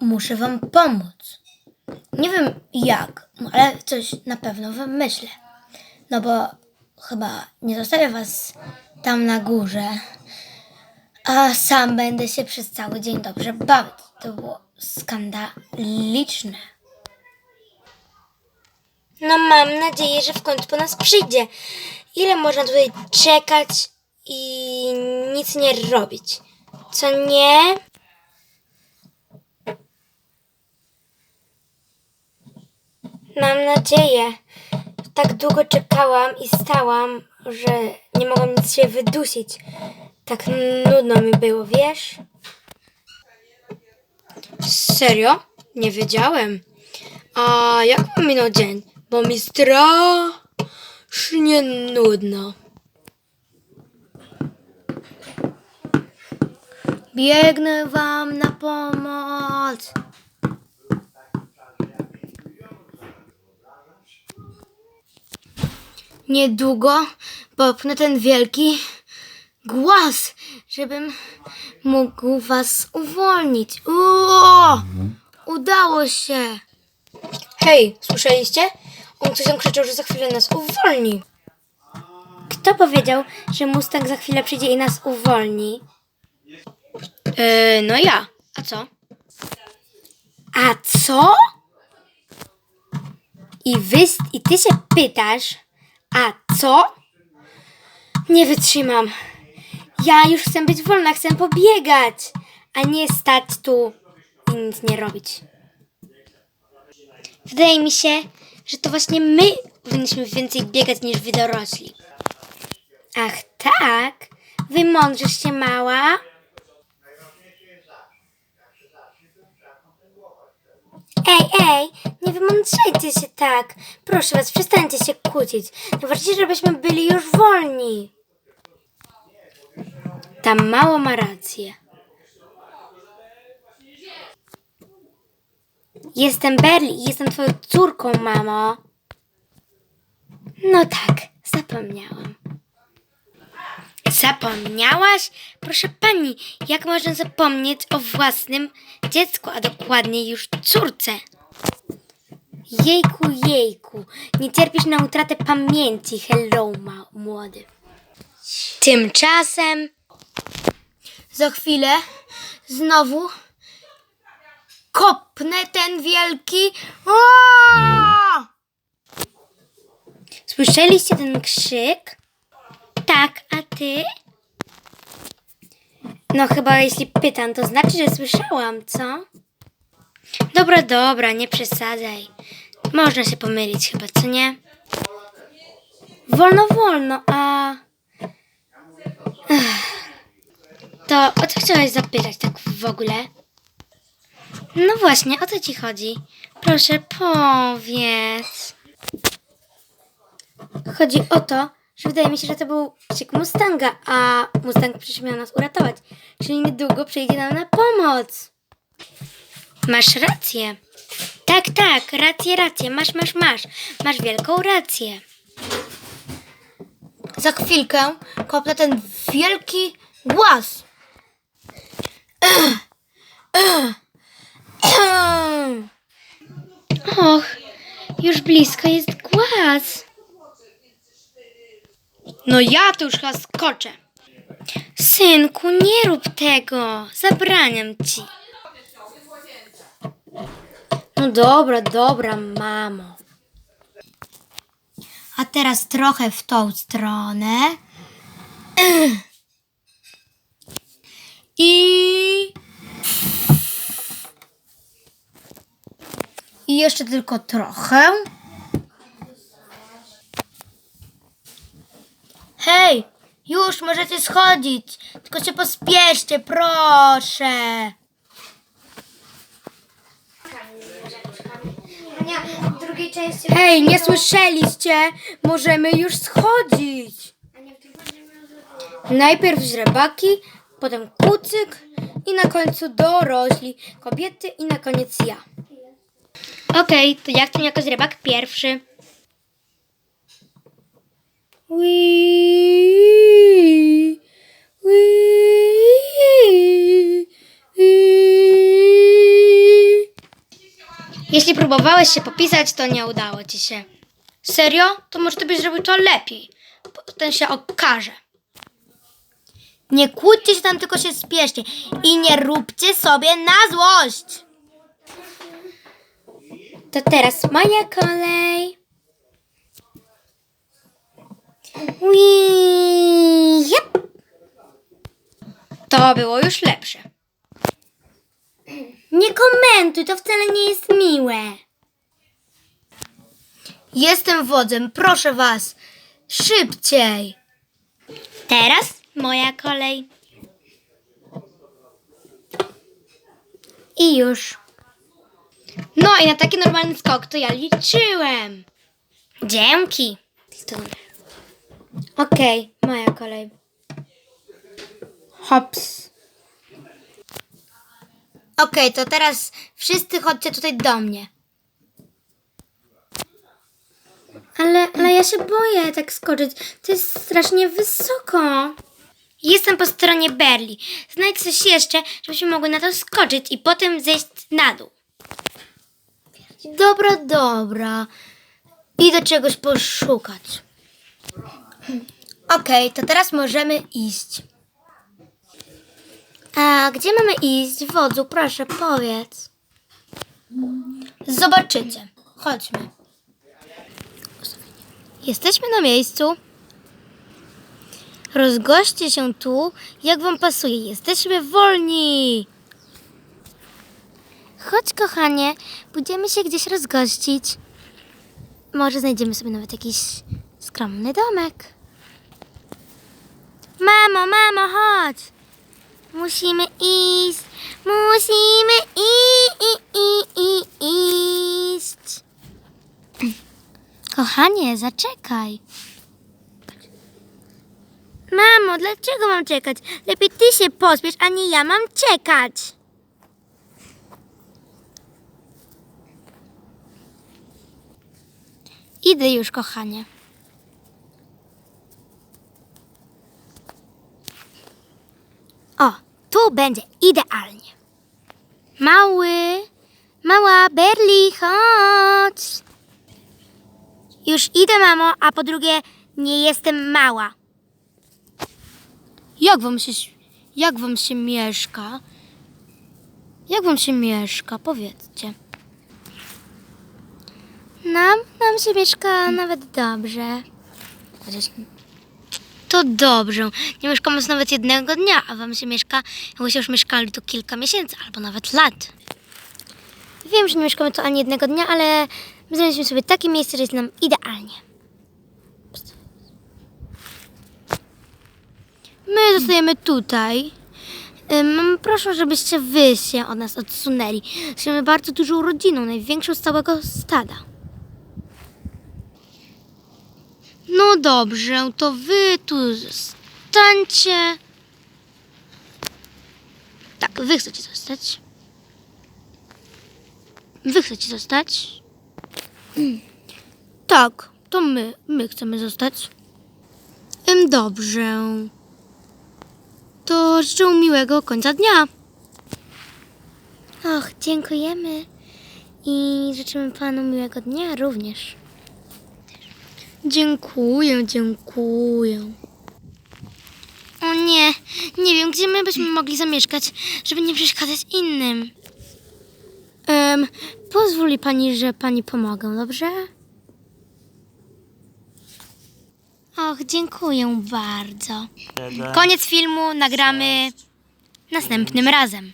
muszę wam pomóc. Nie wiem jak, ale coś na pewno wymyślę. No bo chyba nie zostawię was tam na górze, a sam będę się przez cały dzień dobrze bawić. To było skandaliczne. No mam nadzieję, że w końcu po nas przyjdzie. Ile można tutaj czekać i nic nie robić? Co nie? Mam nadzieję. Tak długo czekałam i stałam, że nie mogłam nic się wydusić. Tak nudno mi było, wiesz? Serio? Nie wiedziałem. A jak minął dzień? Bo mi strasznie nudno. Biegnę wam na pomoc. Niedługo popnę ten wielki głaz, żebym mógł was uwolnić. Uo! Udało się. Hej, słyszeliście? On coś tam krzyczał, że za chwilę nas uwolni. Kto powiedział, że Mustang za chwilę przyjdzie i nas uwolni? E, no ja. A co? A co? I, wy, I ty się pytasz, a co? Nie wytrzymam. Ja już chcę być wolna, chcę pobiegać, a nie stać tu i nic nie robić. Wydaje mi się, że to właśnie my powinniśmy więcej biegać niż wy dorośli. Ach tak? Wy mądrzysz się mała? Ej, ej, nie wymądrzejcie się tak. Proszę was, przestańcie się kłócić. Najważniejsze, żebyśmy byli już wolni. Ta mało ma rację. Jestem Berli i jestem twoją córką, mamo. No tak, zapomniałam. Zapomniałaś? Proszę pani, jak można zapomnieć o własnym dziecku, a dokładniej już córce? Jejku, jejku, nie cierpisz na utratę pamięci, hello, ma- młody. Tymczasem Za chwilę znowu kopnę ten wielki. Uo! Słyszeliście ten krzyk? Tak, a ty? No chyba jeśli pytam, to znaczy, że słyszałam, co? Dobra, dobra, nie przesadzaj. Można się pomylić chyba, co nie? Wolno, wolno, a... Ech. To o co chciałaś zapytać tak w ogóle? No właśnie, o co ci chodzi? Proszę, powiedz. Chodzi o to, że wydaje mi się, że to był krzyk Mustanga, a Mustang przecież miał nas uratować. Czyli niedługo przyjdzie nam na pomoc. Masz rację. Tak, tak, rację, rację. Masz, masz, masz. Masz wielką rację. Za chwilkę kopnę ten wielki głaz. Och, już blisko jest głaz. No ja to już chyba skoczę. Synku, nie rób tego. Zabraniam ci. No dobra, dobra, mamo. A teraz trochę w tą stronę. I. I jeszcze tylko trochę. Hej, już możecie schodzić. Tylko się pospieszcie, proszę. w drugiej części... Hej, nie słyszeliście? Możemy już schodzić. Najpierw źrebaki, potem kucyk i na końcu dorośli, kobiety i na koniec ja. Okej, to ja chcę jako rybak pierwszy. Jeśli próbowałeś się popisać, to nie udało ci się. Serio? To może ty byś zrobił to lepiej. Potem się okaże. Nie kłóćcie się tam, tylko się spieszcie. I nie róbcie sobie na złość. To teraz moja kolej. Ui, jep. To było już lepsze. Nie komentuj, to wcale nie jest miłe. Jestem wodzem, proszę was. Szybciej. Teraz moja kolej. I już. No i na taki normalny skok to ja liczyłem. Dzięki. Okej, moja kolej. Hops. Okej, to teraz wszyscy chodźcie tutaj do mnie. Ale, ale ja się boję tak skoczyć. To jest strasznie wysoko. Jestem po stronie Berli. Znajdź coś jeszcze, żebyśmy mogły na to skoczyć i potem zejść na dół. Dobra, dobra. Idę czegoś poszukać. Okej, to teraz możemy iść. A gdzie mamy iść? Wodzu, proszę, powiedz. Zobaczycie. Chodźmy. Jesteśmy na miejscu. Rozgoście się tu, jak wam pasuje. Jesteśmy wolni. Chodź, kochanie, pójdziemy się gdzieś rozgościć. Może znajdziemy sobie nawet jakiś skromny domek. Mamo, mamo, chodź. Musimy iść. Musimy i, i, i, i, iść. Kochanie, zaczekaj. Mamo, dlaczego mam czekać? Lepiej ty się pospiesz, a nie ja mam czekać. Idę już, kochanie. O, tu będzie idealnie. Mały, mała Berli, chodź. Już idę, mamo, a po drugie, nie jestem mała. Jak wam się, jak wam się mieszka? Jak wam się mieszka? Powiedzcie. Nam, nam się mieszka nawet dobrze. Chociaż to dobrze. Nie mieszkamy nawet jednego dnia, a wam się mieszka, jakbyście już mieszkali tu kilka miesięcy albo nawet lat. Wiem, że nie mieszkamy tu ani jednego dnia, ale my znaleźliśmy sobie takie miejsce, że jest nam idealnie. My zostajemy tutaj. Ym, proszę, żebyście wy się od nas odsunęli. Jesteśmy bardzo dużą rodziną, największą z całego stada. No dobrze, to wy tu zostańcie. Tak, wy chcecie zostać. Wy chcecie zostać? Mm. Tak, to my, my chcemy zostać. Dobrze. To życzę miłego końca dnia. Och, dziękujemy. I życzymy panu miłego dnia również. Dziękuję, dziękuję. O nie, nie wiem, gdzie my byśmy mogli zamieszkać, żeby nie przeszkadzać innym. Um, pozwoli pani, że pani pomogę, dobrze? Och, dziękuję bardzo. Koniec filmu nagramy następnym razem.